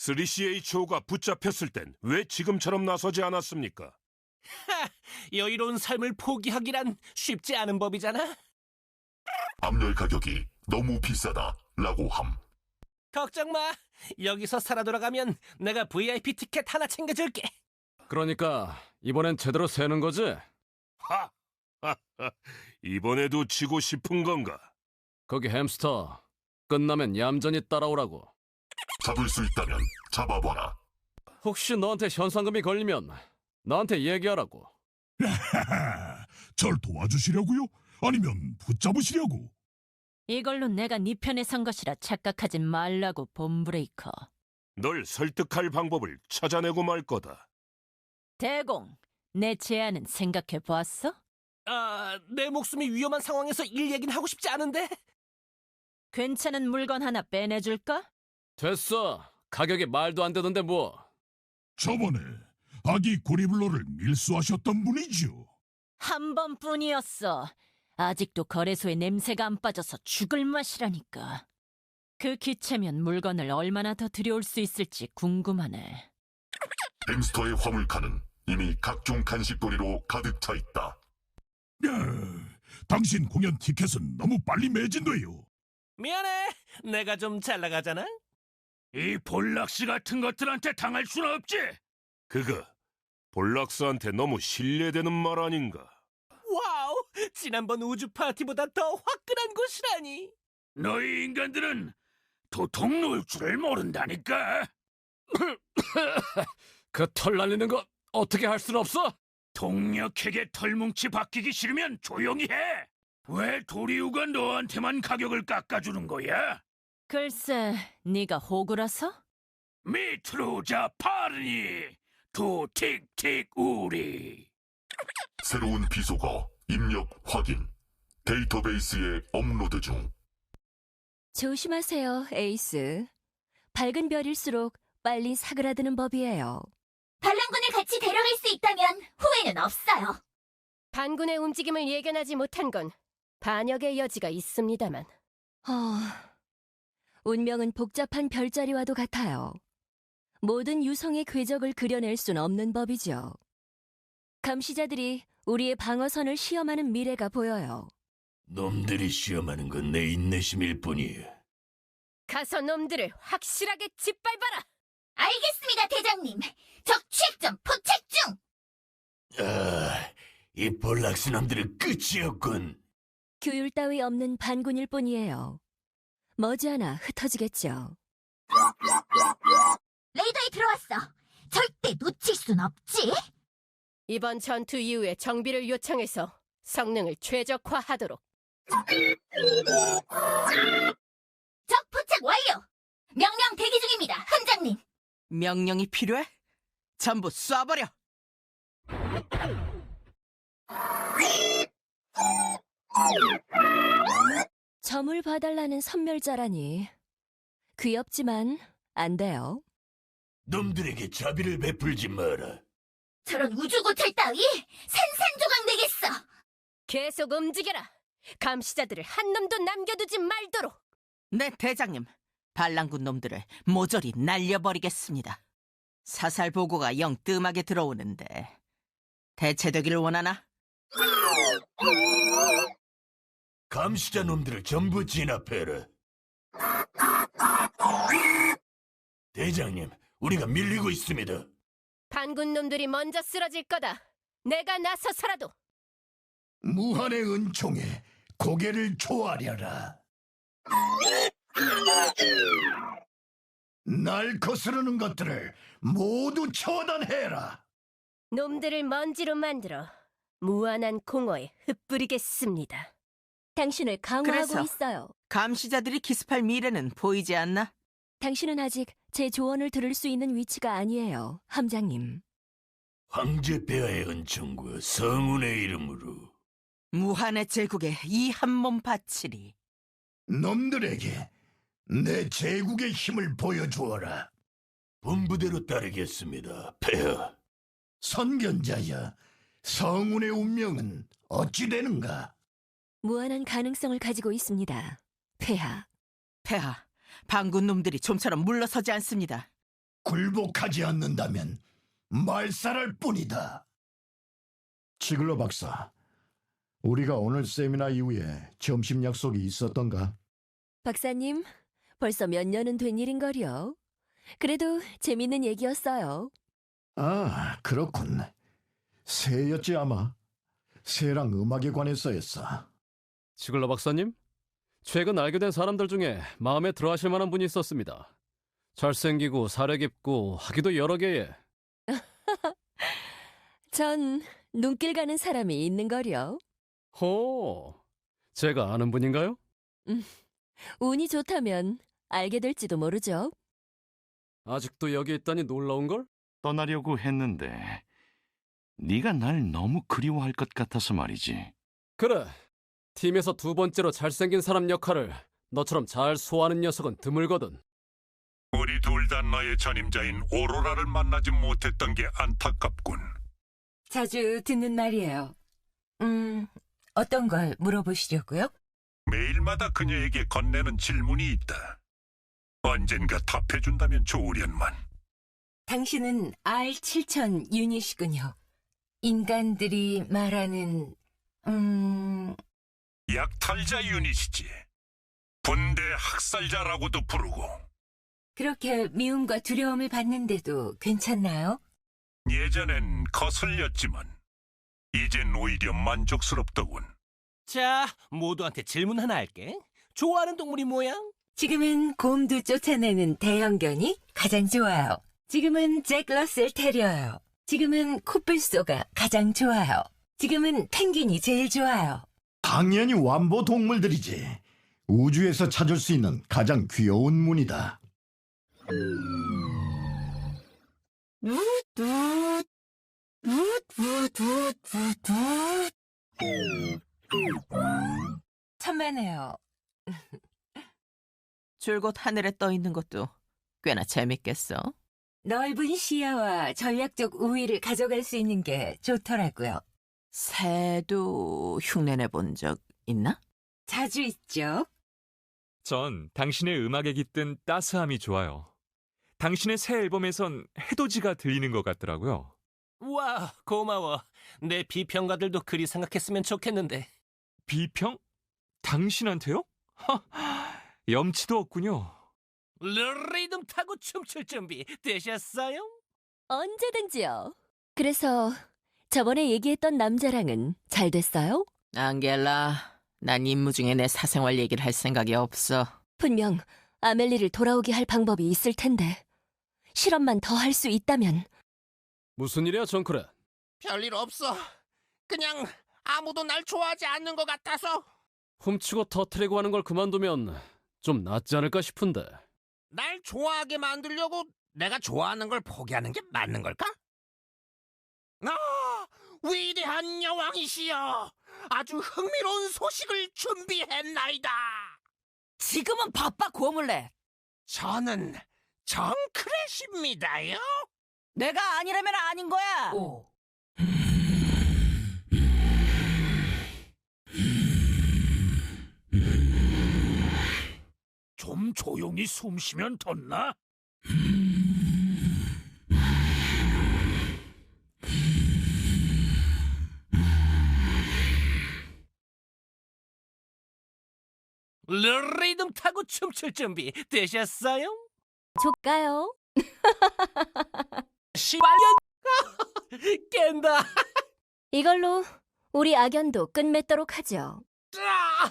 3CHO가 붙잡혔을 땐 왜 지금처럼 나서지 않았습니까? 여유로운 삶을 포기하기란 쉽지 않은 법이잖아. 암열 가격이 너무 비싸다 라고 함. 걱정 마. 여기서 살아 돌아가면 내가 VIP 티켓 하나 챙겨줄게. 그러니까 이번엔 제대로 세는 거지? 하! 하하, 이번에도 지고 싶은 건가? 거기 햄스터 끝나면 얌전히 따라오라고 잡을 수 있다면 잡아봐라. 혹시 너한테 현상금이 걸리면 나한테 얘기하라고 절 도와주시려고요? 아니면 붙잡으시려고? 이걸로 내가 네 편에 선 것이라 착각하지 말라고 봄브레이커. 널 설득할 방법을 찾아내고 말 거다. 대공, 내 제안은 생각해 보았어? 아, 내 목숨이 위험한 상황에서 일 얘기는 하고 싶지 않은데. 괜찮은 물건 하나 빼내줄까? 됐어 가격이 말도 안 되던데 뭐 저번에 아기 고리블로를 밀수하셨던 분이죠. 한 번뿐이었어. 아직도 거래소에 냄새가 안 빠져서 죽을 맛이라니까. 그 기체면 물건을 얼마나 더 들여올 수 있을지 궁금하네. 햄스터의 화물칸은 이미 각종 간식거리로 가득 차 있다. 야, 당신 공연 티켓은 너무 빨리 매진돼요. 미안해. 내가 좀 잘 나가잖아. 이 볼락스 같은 것들한테 당할 수는 없지. 그거 볼락스한테 너무 신뢰되는 말 아닌가? 와우, 지난번 우주 파티보다 더 화끈한 곳이라니. 너희 인간들은 도통 놀 줄을 모른다니까. 그 털 날리는 거 어떻게 할 순 없어? 동력에게 털뭉치 바뀌기 싫으면 조용히 해. 왜 도리우가 너한테만 가격을 깎아주는 거야? 글쎄, 네가 호구라서? 밑으로 자 파르니 도틱틱 우리. 새로운 비속어 입력 확인. 데이터베이스에 업로드 중. 조심하세요, 에이스. 밝은 별일수록 빨리 사그라드는 법이에요. 반란군을 같이 데려갈 수 있다면 후회는 없어요. 반군의 움직임을 예견하지 못한 건 반역의 여지가 있습니다만. 어, 운명은 복잡한 별자리와도 같아요. 모든 유성의 궤적을 그려낼 순 없는 법이죠. 감시자들이 우리의 방어선을 시험하는 미래가 보여요. 놈들이 시험하는 건 내 인내심일 뿐이야. 가서 놈들을 확실하게 짓밟아라! 알겠습니다, 대장님. 적 취약점 포착 중! 아, 이 볼락스 놈들은 끝이었군. 규율 따위 없는 반군일 뿐이에요. 머지않아 흩어지겠죠. 레이더에 들어왔어. 절대 놓칠 순 없지. 이번 전투 이후에 정비를 요청해서 성능을 최적화하도록. 적 포착 완료! 명령 대기 중입니다, 함장님. 명령이 필요해? 전부 쏴버려! 점을 봐달라는 선멸자라니. 귀엽지만 안 돼요. 놈들에게 자비를 베풀지 마라. 저런 우주고철 따위 산산조각 내겠어. 계속 움직여라. 감시자들을 한 놈도 남겨두지 말도록. 네, 대장님. 반란군 놈들을 모조리 날려버리겠습니다. 사살 보고가 영 뜸하게 들어오는데 대체되기를 원하나? 감시자 놈들을 전부 진압해라. 대장님, 우리가 밀리고 있습니다. 반군 놈들이 먼저 쓰러질 거다. 내가 나서서라도. 무한의 은총에 고개를 조아려라. 날 거스르는 것들을 모두 처단해라. 놈들을 먼지로 만들어 무한한 공허에 흩뿌리겠습니다. 당신을 강화하고 그래서? 있어요. 감시자들이 기습할 미래는 보이지 않나? 당신은 아직 제 조언을 들을 수 있는 위치가 아니에요, 함장님. 황제 폐하의 은총과 성운의 이름으로 무한의 제국에 이 한 몸 바치리. 놈들에게 내 제국의 힘을 보여주어라. 본부대로 따르겠습니다, 폐하. 선견자여, 성운의 운명은 어찌 되는가? 무한한 가능성을 가지고 있습니다. 폐하. 폐하, 반군 놈들이 좀처럼 물러서지 않습니다. 굴복하지 않는다면 말살할 뿐이다. 치글러 박사, 우리가 오늘 세미나 이후에 점심 약속이 있었던가? 박사님, 벌써 몇 년은 된 일인걸요. 그래도 재밌는 얘기였어요. 아, 그렇군. 새였지 아마. 새랑 음악에 관해서였어. 치글러 박사님, 최근 알게 된 사람들 중에 마음에 들어 하실 만한 분이 있었습니다. 잘생기고 사려 깊고 하기도 여러 개의 전 눈길 가는 사람이 있는걸요. 호, 제가 아는 분인가요? 운이 좋다면 알게 될지도 모르죠. 아직도 여기 있다니 놀라운 걸? 떠나려고 했는데 네가 날 너무 그리워할 것 같아서 말이지. 그래. 팀에서 두 번째로 잘생긴 사람 역할을 너처럼 잘 소화하는 녀석은 드물거든. 우리 둘 다 너의 전임자인 오로라를 만나지 못했던 게 안타깝군. 자주 듣는 말이에요. 음, 어떤 걸 물어보시려고요? 매일마다 그녀에게 건네는 질문이 있다. 언젠가 답해준다면 좋으련만. 당신은 R7000 유닛이군요. 인간들이 말하는, 음, 약탈자 유닛이지. 분대 학살자라고도 부르고 그렇게 미움과 두려움을 받는데도 괜찮나요? 예전엔 거슬렸지만 이젠 오히려 만족스럽더군. 자, 모두한테 질문 하나 할게. 좋아하는 동물이 뭐야? 지금은 곰도 쫓아내는 대형견이 가장 좋아요. 지금은 잭 러셀 테리어요. 지금은 코뿔소가 가장 좋아요. 지금은 펭귄이 제일 좋아요. 당연히 완보 동물들이지. 우주에서 찾을 수 있는 가장 귀여운 문이다. 천만에요. 줄곧 하늘에 떠 있는 것도 꽤나 재밌겠어. 넓은 시야와 전략적 우위를 가져갈 수 있는 게 좋더라고요. 새도 흉내내 본 적 있나? 자주 있죠. 전 당신의 음악에 깃든 따스함이 좋아요. 당신의 새 앨범에선 해돋이가 들리는 것 같더라고요. 와, 고마워. 내 비평가들도 그리 생각했으면 좋겠는데. 비평? 당신한테요? 하, 염치도 없군요. 리듬 타고 춤출 준비 되셨어요? 언제든지요. 그래서 저번에 얘기했던 남자랑은 잘 됐어요? 안겔라, 난 임무 중에 내 사생활 얘기를 할 생각이 없어. 분명 아멜리를 돌아오게 할 방법이 있을 텐데 실험만 더 할 수 있다면 무슨 일이야, 정크렛? 별일 없어. 그냥 아무도 날 좋아하지 않는 것 같아서. 훔치고 터트리고 하는 걸 그만두면 좀 낫지 않을까 싶은데. 날 좋아하게 만들려고 내가 좋아하는 걸 포기하는 게 맞는 걸까? 아, 위대한 여왕이시여. 아주 흥미로운 소식을 준비했나이다. 지금은 바빠, 고물래. 저는 정크렛입니다요. 내가 아니라면 아닌 거야. 좀 조용히 숨 쉬면 덧나? 리듬 타고 춤출 준비 되셨어요? 좋까요? 시발년 깬다. 이걸로 우리 악연도 끝맺도록 하죠. 아!